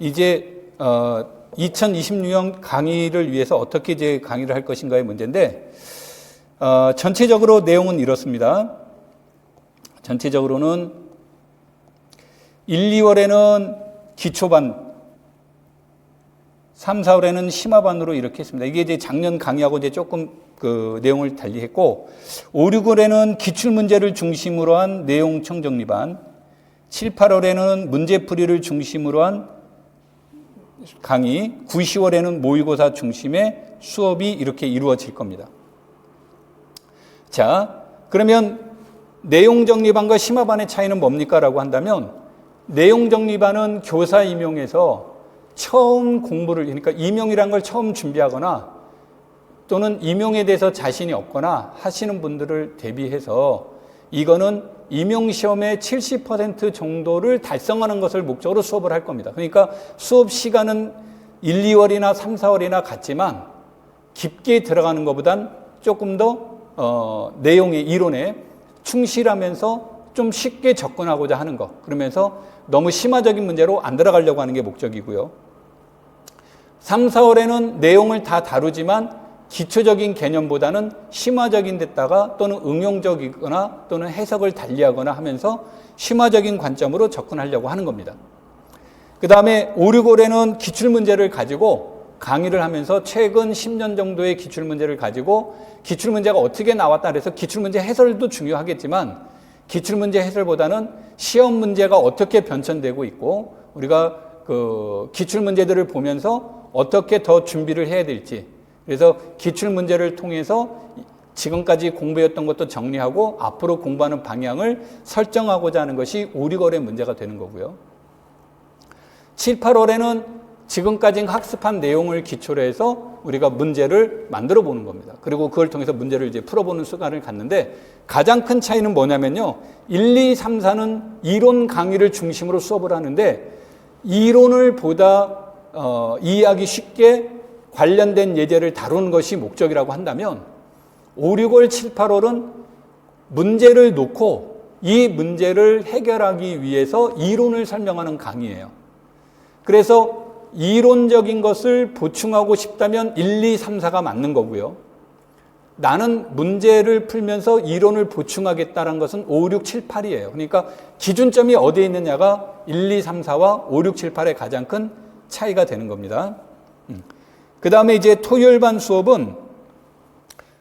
이제 어 2026년 강의를 위해서 어떻게 이제 강의를 할 것인가의 문제인데 어 전체적으로 내용은 이렇습니다. 전체적으로는 1, 2월에는 기초반 3, 4월에는 심화반으로 이렇게 했습니다. 이게 이제 작년 강의하고 이제 조금 그 내용을 달리 했고, 5, 6월에는 기출 문제를 중심으로 한 내용 청 정리반, 7, 8월에는 문제풀이를 중심으로 한 강의, 9, 10월에는 모의고사 중심의 수업이 이렇게 이루어질 겁니다. 자, 그러면 내용 정리반과 심화반의 차이는 뭡니까? 라고 한다면, 내용 정리반은 교사 임용에서 처음 공부를 그러니까 임용이란 걸 처음 준비하거나 또는 임용에 대해서 자신이 없거나 하시는 분들을 대비해서 이거는 임용 시험의 70% 정도를 달성하는 것을 목적으로 수업을 할 겁니다. 그러니까 수업 시간은 1, 2월이나 3, 4월이나 같지만 깊게 들어가는 것보단 조금 더 어, 내용의 이론에 충실하면서 좀 쉽게 접근하고자 하는 것. 그러면서 너무 심화적인 문제로 안 들어가려고 하는 게 목적이고요. 3, 4월에는 내용을 다 다루지만 기초적인 개념보다는 심화적인 데다가 또는 응용적이거나 또는 해석을 달리하거나 하면서 심화적인 관점으로 접근하려고 하는 겁니다. 그 다음에 5, 6월에는 기출문제를 가지고 강의를 하면서 최근 10년 정도의 기출문제를 가지고 기출문제가 어떻게 나왔다 그래서 기출문제 해설도 중요하겠지만 기출문제 해설보다는 시험 문제가 어떻게 변천되고 있고 우리가 그 기출문제들을 보면서 어떻게 더 준비를 해야 될지 그래서 기출 문제를 통해서 지금까지 공부했던 것도 정리하고 앞으로 공부하는 방향을 설정하고자 하는 것이 5, 6월의 문제가 되는 거고요. 7, 8월에는 지금까지 학습한 내용을 기초로 해서 우리가 문제를 만들어 보는 겁니다. 그리고 그걸 통해서 문제를 이제 풀어보는 시간을 갖는데 가장 큰 차이는 뭐냐면요. 1, 2, 3, 4는 이론 강의를 중심으로 수업을 하는데 이론을 보다 어, 이해하기 쉽게 관련된 예제를 다루는 것이 목적이라고 한다면 5, 6월, 7, 8월은 문제를 놓고 이 문제를 해결하기 위해서 이론을 설명하는 강의예요. 그래서 이론적인 것을 보충하고 싶다면 1, 2, 3, 4가 맞는 거고요. 나는 문제를 풀면서 이론을 보충하겠다는 것은 5, 6, 7, 8이에요. 그러니까 기준점이 어디에 있느냐가 1, 2, 3, 4와 5, 6, 7, 8의 가장 큰 차이가 되는 겁니다. 그 다음에 이제 토요일반 수업은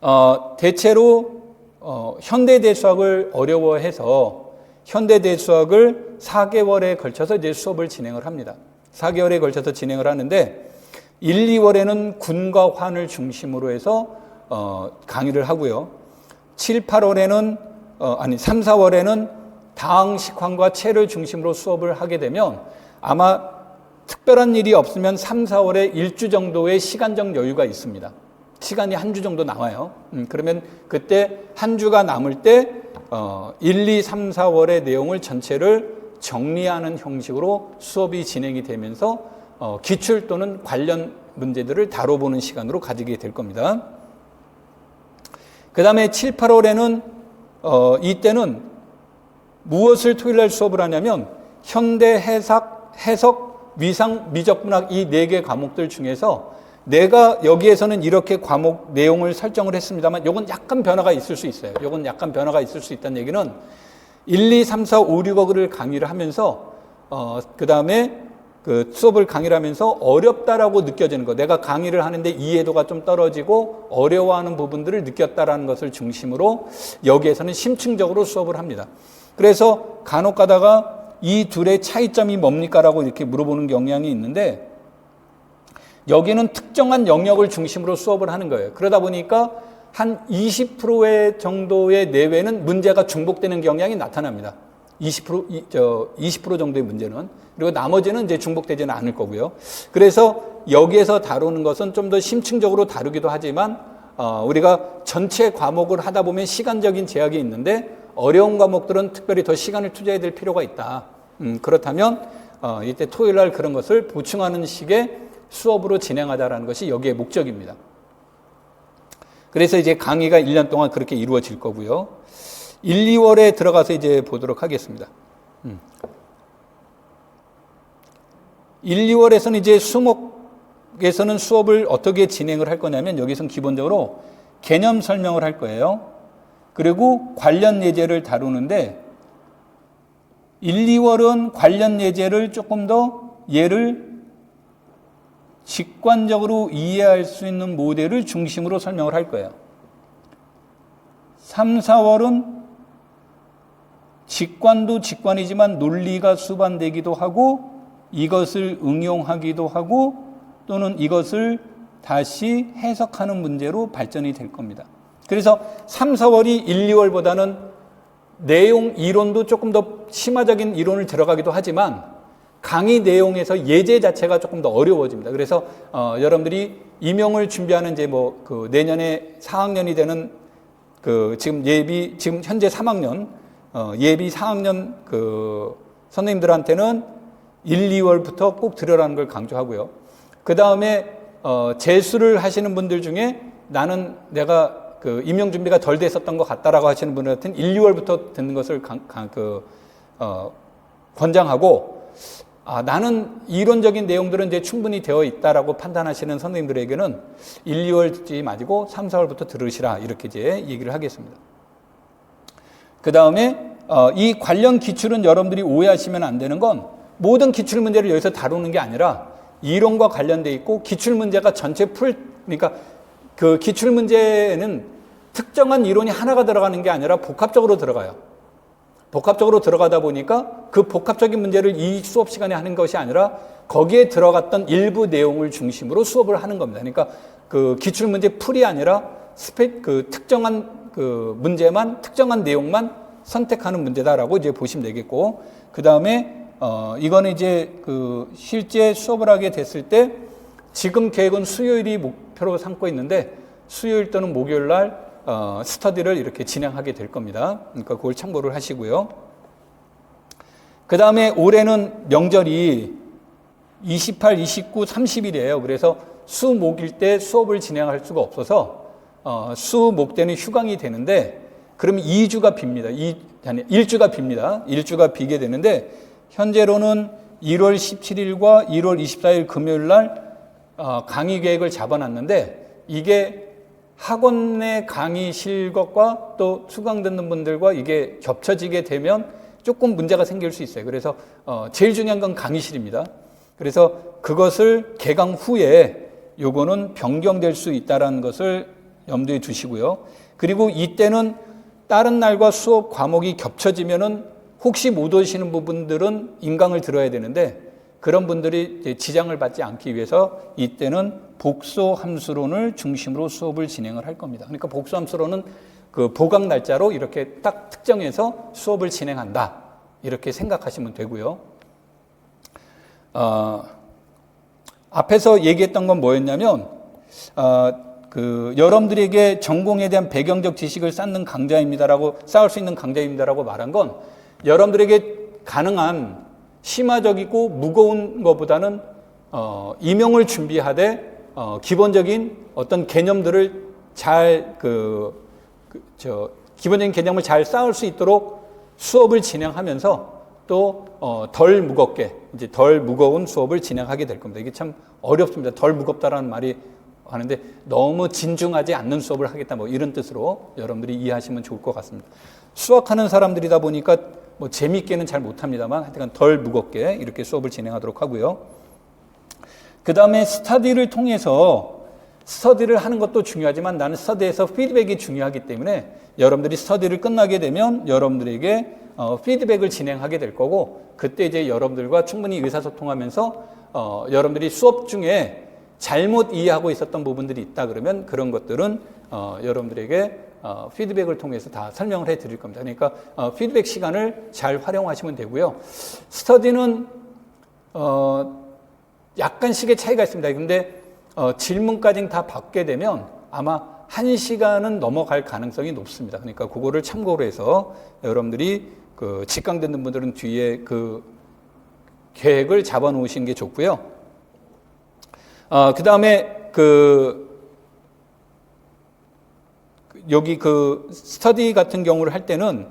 어, 대체로 어, 현대 대수학을 어려워해서 현대 대수학을 4개월에 걸쳐서 이제 수업을 진행을 합니다. 4개월에 걸쳐서 진행을 하는데 1, 2월에는 군과 환을 중심으로 해서 어, 강의를 하고요. 7, 8월에는 어, 아니 3, 4월에는 당, 식환과 체를 중심으로 수업을 하게 되면 아마 특별한 일이 없으면 3, 4월에 일주 정도의 시간적 여유가 있습니다. 시간이 한 주 정도 남아요. 음, 그러면 그때 한 주가 남을 때 어, 1, 2, 3, 4월의 내용을 전체를 정리하는 형식으로 수업이 진행이 되면서 어, 기출 또는 관련 문제들을 다뤄보는 시간으로 가지게 될 겁니다. 그 다음에 7, 8월에는 어, 이때는 무엇을 토요일 날 수업을 하냐면 현대 해석, 해석, 위상, 미적분학 이 네 개 과목들 중에서 내가 여기에서는 이렇게 과목 내용을 설정을 했습니다만 이건 약간 변화가 있을 수 있어요. 이건 약간 변화가 있을 수 있다는 얘기는 1, 2, 3, 4, 5, 6억을 강의를 하면서 어, 그 다음에 그 수업을 강의를 하면서 어렵다라고 느껴지는 거. 내가 강의를 하는데 이해도가 좀 떨어지고 어려워하는 부분들을 느꼈다라는 것을 중심으로 여기에서는 심층적으로 수업을 합니다. 그래서 간혹 가다가 이 둘의 차이점이 뭡니까라고 이렇게 물어보는 경향이 있는데 여기는 특정한 영역을 중심으로 수업을 하는 거예요. 그러다 보니까 한 20%의 정도의 내외는 문제가 중복되는 경향이 나타납니다. 20%, 저, 20% 정도의 문제는. 그리고 나머지는 이제 중복되지는 않을 거고요. 그래서 여기에서 다루는 것은 좀 더 심층적으로 다루기도 하지만, 어, 우리가 전체 과목을 하다 보면 시간적인 제약이 있는데, 어려운 과목들은 특별히 더 시간을 투자해야 될 필요가 있다. 음, 그렇다면, 어, 이때 토요일 날 그런 것을 보충하는 식의 수업으로 진행하자라는 것이 여기에 목적입니다. 그래서 이제 강의가 1년 동안 그렇게 이루어질 거고요. 1, 2월에 들어가서 이제 보도록 하겠습니다. 음. 1, 2월에서는 이제 수목에서는 수업을 어떻게 진행을 할 거냐면 여기서는 기본적으로 개념 설명을 할 거예요. 그리고 관련 예제를 다루는데 1, 2월은 관련 예제를 조금 더 예를 직관적으로 이해할 수 있는 모델을 중심으로 설명을 할 거예요. 3, 4월은 직관도 직관이지만 논리가 수반되기도 하고 이것을 응용하기도 하고 또는 이것을 다시 해석하는 문제로 발전이 될 겁니다. 그래서 3, 4월이 1, 2월보다는 내용 이론도 조금 더 심화적인 이론을 들어가기도 하지만 강의 내용에서 예제 자체가 조금 더 어려워집니다. 그래서 어, 여러분들이 임용을 준비하는 이제 뭐 그 내년에 4학년이 되는 그 지금 예비 지금 현재 3학년 어, 예비 4학년 그 선생님들한테는 1, 2월부터 꼭 들으라는 걸 강조하고요. 그 다음에 어, 재수를 하시는 분들 중에 나는 내가 그 임용 준비가 덜 됐었던 것 같다라고 하시는 분들한테는 1, 2월부터 듣는 것을 강, 강, 그, 어, 권장하고 아, 나는 이론적인 내용들은 이제 충분히 되어 있다라고 판단하시는 선생님들에게는 1, 2월 듣지 마시고 3, 4월부터 들으시라 이렇게 이제 얘기를 하겠습니다. 그 다음에 어, 이 관련 기출은 여러분들이 오해하시면 안 되는 건 모든 기출 문제를 여기서 다루는 게 아니라 이론과 관련돼 있고 기출 문제가 전체 풀 그러니까 그 기출 문제는 특정한 이론이 하나가 들어가는 게 아니라 복합적으로 들어가요. 복합적으로 들어가다 보니까 그 복합적인 문제를 이 수업 시간에 하는 것이 아니라 거기에 들어갔던 일부 내용을 중심으로 수업을 하는 겁니다. 그러니까 그 기출 문제 풀이 아니라 스페 그 특정한 그 문제만 특정한 내용만 선택하는 문제다라고 이제 보시면 되겠고 그 다음에 어 이거는 이제 그 실제 수업을 하게 됐을 때 지금 계획은 수요일이 목 표로 삼고 있는데 수요일 또는 목요일 날 어, 스터디를 이렇게 진행하게 될 겁니다. 그러니까 그걸 참고를 하시고요. 그 다음에 올해는 명절이 28, 29, 30일이에요. 그래서 수, 목일 때 수업을 진행할 수가 없어서 어, 수, 목 때는 휴강이 되는데 그러면 2주가 빕니다. 이, 아니, 1주가 빕니다. 1주가 비게 되는데 현재로는 1월 17일과 1월 24일 금요일 날 어, 강의 계획을 잡아놨는데 이게 학원 내 강의실 것과 또 수강 듣는 분들과 이게 겹쳐지게 되면 조금 문제가 생길 수 있어요. 그래서 어, 제일 중요한 건 강의실입니다. 그래서 그것을 개강 후에 요거는 변경될 수 있다라는 것을 염두에 두시고요. 그리고 이때는 다른 날과 수업 과목이 겹쳐지면은 혹시 못 오시는 부분들은 인강을 들어야 되는데 그런 분들이 지장을 받지 않기 위해서 이때는 복소 함수론을 중심으로 수업을 진행을 할 겁니다. 그러니까 복소 함수론은 그 보강 날짜로 이렇게 딱 특정해서 수업을 진행한다. 이렇게 생각하시면 되고요. 어, 앞에서 얘기했던 건 뭐였냐면, 어, 그 여러분들에게 전공에 대한 배경적 지식을 쌓는 강좌입니다라고 쌓을 수 있는 강좌입니다라고 말한 건 여러분들에게 가능한 심화적이고 무거운 것보다는 어, 임용을 준비하되 어, 기본적인 어떤 개념들을 잘그 그, 저, 기본적인 개념을 잘 쌓을 수 있도록 수업을 진행하면서 또덜 어, 무겁게 이제 덜 무거운 수업을 진행하게 될 겁니다. 이게 참 어렵습니다. 덜 무겁다라는 말이 하는데 너무 진중하지 않는 수업을 하겠다 뭐 이런 뜻으로 여러분들이 이해하시면 좋을 것 같습니다. 수학하는 사람들이다 보니까 뭐 재미있게는 잘 못합니다만 하여튼 덜 무겁게 이렇게 수업을 진행하도록 하고요. 그 다음에 스터디를 통해서 스터디를 하는 것도 중요하지만 나는 스터디에서 피드백이 중요하기 때문에 여러분들이 스터디를 끝나게 되면 여러분들에게 어, 피드백을 진행하게 될 거고 그때 이제 여러분들과 충분히 의사소통하면서 어, 여러분들이 수업 중에 잘못 이해하고 있었던 부분들이 있다 그러면 그런 것들은 어, 여러분들에게 어, 피드백을 통해서 다 설명을 해 드릴 겁니다. 그러니까 어, 피드백 시간을 잘 활용하시면 되고요. 스터디는 어, 약간씩의 차이가 있습니다. 근데 어, 질문까지 다 받게 되면 아마 한 시간은 넘어갈 가능성이 높습니다. 그러니까 그거를 참고로 해서 여러분들이 그 직강 듣는 분들은 뒤에 그 계획을 잡아 놓으시는 게 좋고요. 어, 그 다음에 그 여기 그 스터디 같은 경우를 할 때는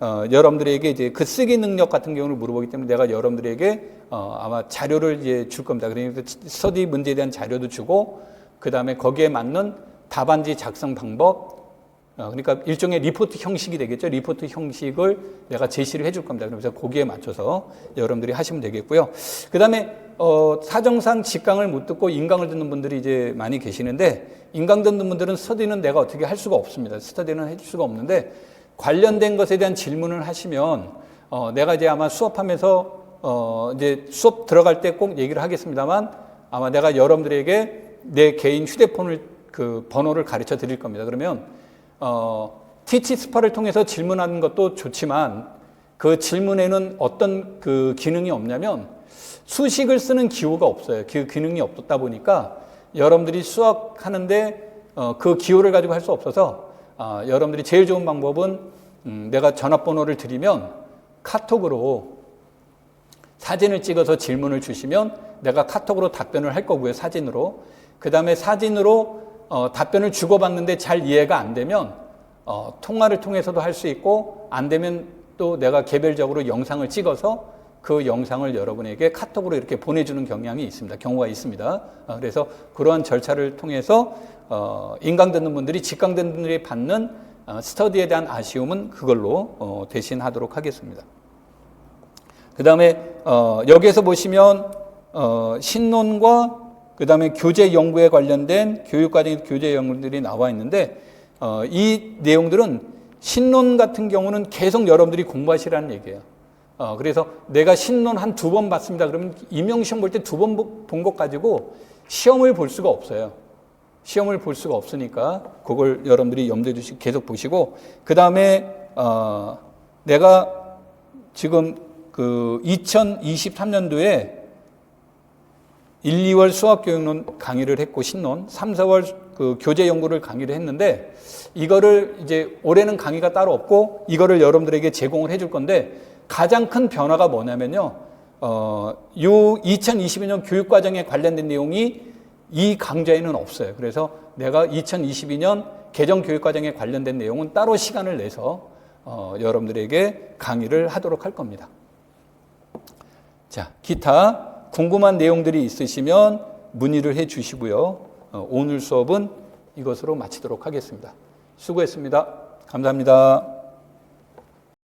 어, 여러분들에게 이제 그 쓰기 능력 같은 경우를 물어보기 때문에 내가 여러분들에게 어, 아마 자료를 이제 줄 겁니다. 그러니까 스터디 문제에 대한 자료도 주고 그 다음에 거기에 맞는 답안지 작성 방법 어, 그러니까 일종의 리포트 형식이 되겠죠. 리포트 형식을 내가 제시를 해줄 겁니다. 그래서 거기에 맞춰서 여러분들이 하시면 되겠고요. 그 다음에 어, 사정상 직강을 못 듣고 인강을 듣는 분들이 이제 많이 계시는데 인강 듣는 분들은 스터디는 내가 어떻게 할 수가 없습니다. 스터디는 해줄 수가 없는데 관련된 것에 대한 질문을 하시면 어, 내가 이제 아마 수업하면서 어, 이제 수업 들어갈 때 꼭 얘기를 하겠습니다만 아마 내가 여러분들에게 내 개인 휴대폰을 그 번호를 가르쳐 드릴 겁니다. 그러면 어, 티치 스파를 통해서 질문하는 것도 좋지만 그 질문에는 어떤 그 기능이 없냐면 수식을 쓰는 기호가 없어요. 그 기능이 없다 보니까 여러분들이 수학하는데 어, 그 기호를 가지고 할 수 없어서 어, 여러분들이 제일 좋은 방법은 음, 내가 전화번호를 드리면 카톡으로 사진을 찍어서 질문을 주시면 내가 카톡으로 답변을 할 거고요. 사진으로. 그 다음에 사진으로 어, 답변을 주고받는데 잘 이해가 안 되면 어, 통화를 통해서도 할 수 있고 안 되면 또 내가 개별적으로 영상을 찍어서 그 영상을 여러분에게 카톡으로 이렇게 보내주는 경향이 있습니다. 경우가 있습니다. 어, 그래서 그러한 절차를 통해서 어, 인강 듣는 분들이 직강 듣는 분들이 받는 어, 스터디에 대한 아쉬움은 그걸로 어, 대신하도록 하겠습니다. 그 다음에 어, 여기에서 보시면 어, 신론과 그 다음에 교재 연구에 관련된 교육과정 교재 연구들이 나와 있는데 어, 이 내용들은 신론 같은 경우는 계속 여러분들이 공부하시라는 얘기예요. 어, 그래서 내가 신론 한 두 번 봤습니다. 그러면 임용시험 볼 때 두 번 본 것 가지고 시험을 볼 수가 없어요. 시험을 볼 수가 없으니까 그걸 여러분들이 염두에 두시고 계속 보시고 그 다음에 어, 내가 지금 그 2023년도에 1, 2월 수학교육론 강의를 했고 신론, 3, 4월 그 교재 연구를 강의를 했는데 이거를 이제 올해는 강의가 따로 없고 이거를 여러분들에게 제공을 해줄 건데 가장 큰 변화가 뭐냐면요. 어, 요 2022년 교육과정에 관련된 내용이 이 강좌에는 없어요. 그래서 내가 2022년 개정 교육과정에 관련된 내용은 따로 시간을 내서 어, 여러분들에게 강의를 하도록 할 겁니다. 자, 기타 궁금한 내용들이 있으시면 문의를 해 주시고요. 어, 오늘 수업은 이것으로 마치도록 하겠습니다. 수고했습니다. 감사합니다.